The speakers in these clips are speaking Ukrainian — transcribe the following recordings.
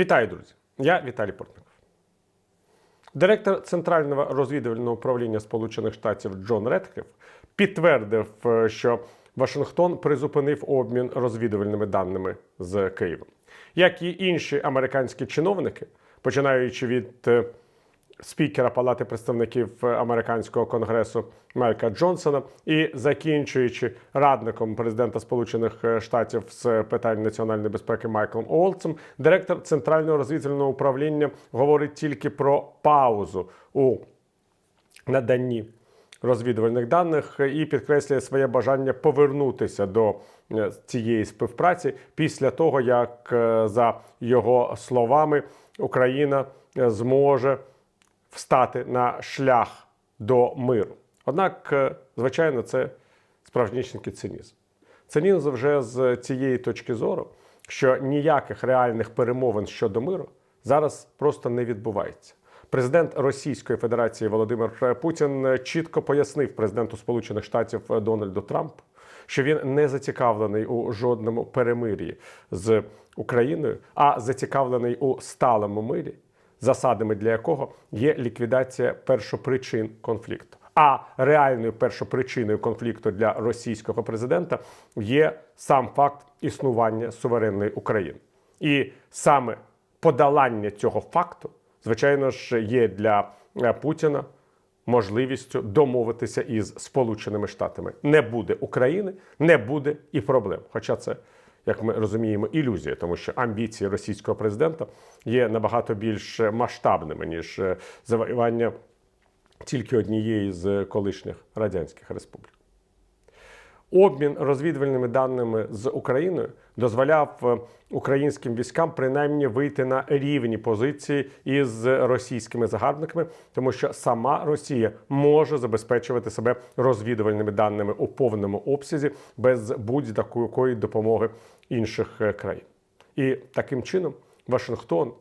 Вітаю, друзі! Я Віталій Портников. Директор Центрального розвідувального управління Сполучених Штатів Джон Редкліф підтвердив, е, що Вашингтон призупинив обмін розвідувальними даними з Києвом. Як і інші американські чиновники, починаючи від е, спікера Палати представників американського конгресу Майка Джонсона. І закінчуючи радником президента Сполучених Штатів з питань національної безпеки Майклом Олцем, директор центрального розвідувального управління говорить тільки про паузу у наданні розвідувальних даних і підкреслює своє бажання повернутися до е, цієї співпраці після того, як е, за його словами Україна е, зможе встати на шлях до миру. Однак, е, звичайно, це справжнісінький цинізм. Цинізм вже з цієї точки зору, що ніяких реальних перемовин щодо миру зараз просто не відбувається. Президент Російської Федерації Володимир Путін чітко пояснив президенту Сполучених Штатів Дональду Трампу, що він не зацікавлений у жодному перемир'ї з Україною, а зацікавлений у сталому мирі, засадами для якого є ліквідація першопричин конфлікту. А реальною першопричиною конфлікту для російського президента є сам факт існування суверенної України. І саме подолання цього факту, звичайно ж, є для е, Путіна можливістю домовитися із Сполученими Штатами. Не буде України, не буде і проблем. Хоча це, як ми розуміємо, ілюзія, тому що амбіції російського президента є набагато більш масштабними ніж завоювання тільки однієї з колишніх радянських республік. Обмін розвідувальними даними з Україною дозволяв е, українським військам принаймні вийти на рівні позиції із російськими загарбниками, тому що сама Росія може забезпечувати себе розвідувальними даними у повному обсязі без будь-якої допомоги інших е, країн. І таким чином Вашингтон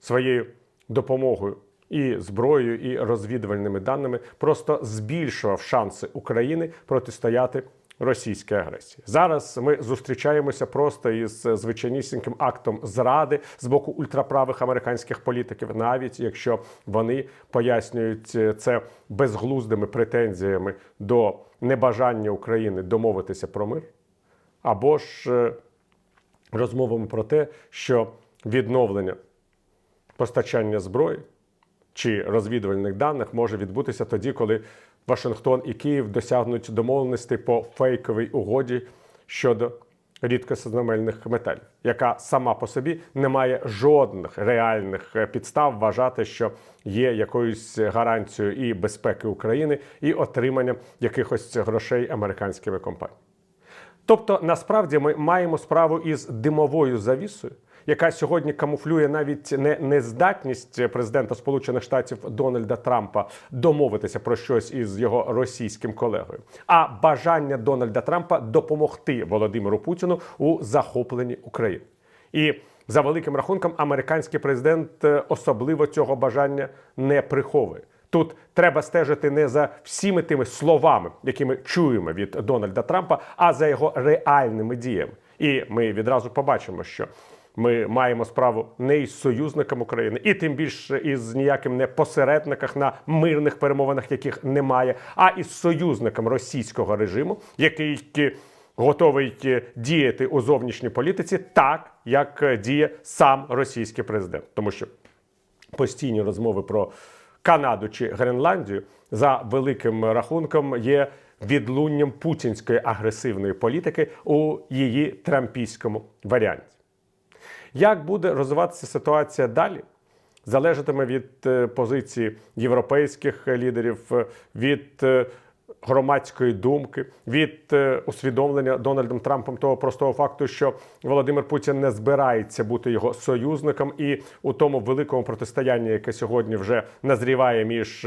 своєю допомогою і зброєю, і розвідувальними даними просто збільшував шанси України протистояти російській агресії. Зараз ми зустрічаємося просто із звичайнісіньким актом зради з боку ультраправих американських політиків, навіть якщо вони пояснюють це безглуздими претензіями до небажання України домовитися про мир, або ж е, розмовами про те, що відновлення постачання зброї чи розвідувальних даних може відбутися тоді, коли Вашингтон і Київ досягнуть домовленості по фейковій угоді щодо рідкоземельних металів, яка сама по собі не має жодних реальних е, підстав вважати, що є якоюсь гарантією і безпеки України, і отримання якихось грошей американськими компаніями. Тобто, насправді ми маємо справу із димовою завісою, яка сьогодні камуфлює навіть не нездатність президента Сполучених Штатів Дональда Трампа домовитися про щось із його російським колегою, а бажання Дональда Трампа допомогти Володимиру Путіну у захопленні України. І за великим рахунком, американський президент е, особливо цього бажання не приховує. Тут треба стежити не за всіми тими словами, які ми чуємо від Дональда Трампа, а за його реальними діями. І ми відразу побачимо, що ми маємо справу не із союзником України, і тим більше із ніяким не посередниках на мирних перемовинах, яких немає, а із союзником російського режиму, який готовий діяти у зовнішній політиці так, як діє сам російський президент, тому що постійні розмови про Канаду чи Гренландію за великим рахунком є відлунням путінської агресивної політики у її трампійському варіанті. Як буде розвиватися ситуація далі? Залежатиме від е, позиції європейських лідерів, е, від е, громадської думки, від усвідомлення Дональдом Трампом того простого факту, що Володимир Путін не збирається бути його союзником, і у тому великому протистоянні, яке сьогодні вже назріває між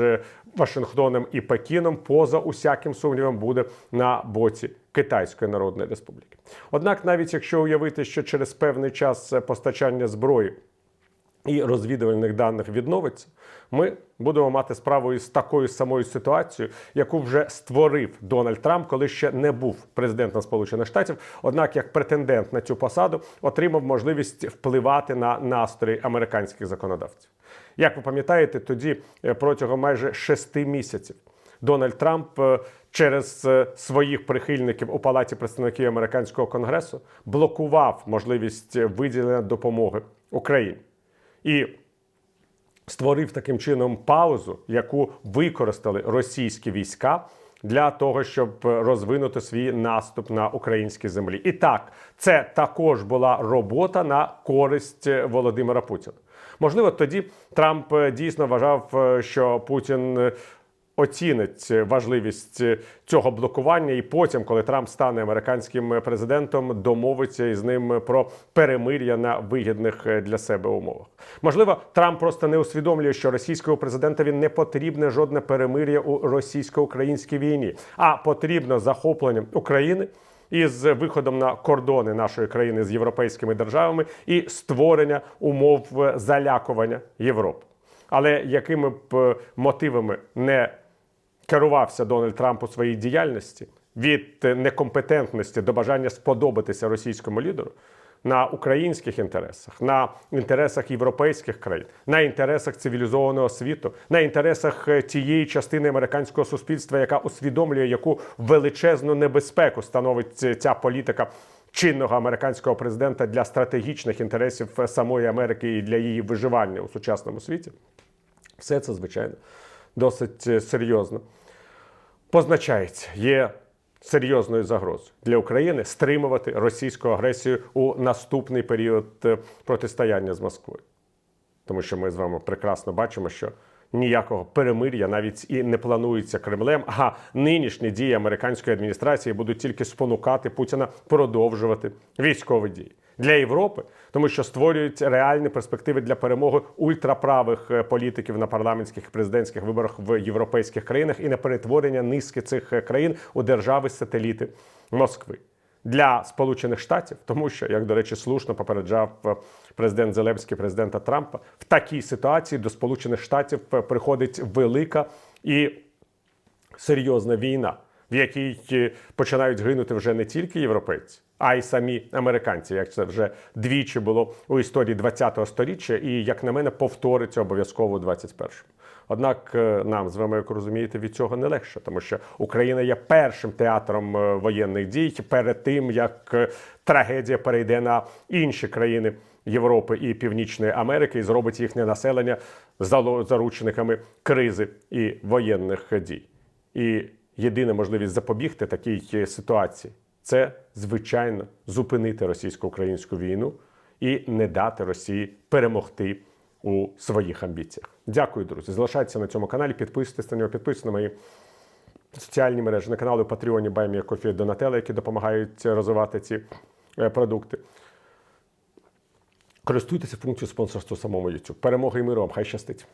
Вашингтоном і Пекіном, поза усяким сумнівом, буде на боці Китайської Народної Республіки. Однак, навіть якщо уявити, що через певний час постачання зброї і розвідувальних даних відновиться, ми будемо мати справу із такою самою ситуацією, яку вже створив Дональд Трамп, коли ще не був президентом Сполучених Штатів. Однак, як претендент на цю посаду, отримав можливість впливати на настрої американських законодавців. Як ви пам'ятаєте, тоді е, протягом майже шести місяців Дональд Трамп е, через е, своїх прихильників у палаті представників американського конгресу блокував можливість виділення допомоги Україні і створив таким чином паузу, яку використали російські війська. Для того щоб розвинути свій наступ на українській землі, і так це також була робота на користь Володимира Путіна. Можливо, тоді Трамп е, дійсно вважав, е, що Путін е, оцінить важливість цього блокування, і потім, коли Трамп стане американським президентом, домовиться із ним про перемир'я на вигідних для себе умовах. Можливо, Трамп просто не усвідомлює, що російського президентові не потрібне жодне перемир'я у російсько-українській війні, а потрібно захоплення України. Із виходом на кордони нашої країни з європейськими державами і створення умов залякування Європи. Але якими б е, мотивами не керувався Дональд Трамп у своїй діяльності від е, некомпетентності до бажання сподобатися російському лідеру на українських інтересах, на інтересах європейських країн, на інтересах цивілізованого світу, на інтересах е, тієї частини американського суспільства, яка усвідомлює, яку величезну небезпеку становить е, ця політика. Чинного американського президента для стратегічних інтересів самої Америки і для її виживання у сучасному світі, все це звичайно досить е, серйозно позначається. Є серйозною загрозою для України стримувати російську агресію у наступний період е, протистояння з Москвою. Тому що ми з вами прекрасно бачимо, що ніякого перемир'я навіть і не планується Кремлем. А нинішні дії американської адміністрації будуть тільки спонукати Путіна продовжувати військові дії для Європи, тому що створюють реальні перспективи для перемоги ультраправих е, політиків на парламентських і президентських виборах в європейських країнах і на перетворення низки цих е, країн у держави-сателіти Москви. Для Сполучених Штатів, тому що, як до речі, слушно попереджав е, президент Зеленський президента Трампа, в такій ситуації до Сполучених Штатів приходить велика і серйозна війна, в якій починають гинути вже не тільки європейці, а й самі американці, як це вже двічі було у історії 20-го сторіччя, і як на мене повториться обов'язково у 21-му. Однак е, нам з вами, як розумієте, від цього не легше, тому що Україна є першим театром е, воєнних дій перед тим, як е, трагедія перейде на інші країни Європи і Північної Америки і зробить їхнє населення заручниками кризи і воєнних дій. І єдина можливість запобігти такій ситуації це звичайно зупинити російсько-українську війну і не дати Росії перемогти у своїх амбіціях. Дякую, друзі. Залишайтеся на цьому каналі, підписуйтесь на нього, підписуйтесь на мої соціальні мережі, на канали Патреоні Баймія Кофі Донателла, які допомагають розвивати ці е, продукти. Користуйтеся функцією спонсорства самому YouTube. Перемоги і миру вам, хай щастить!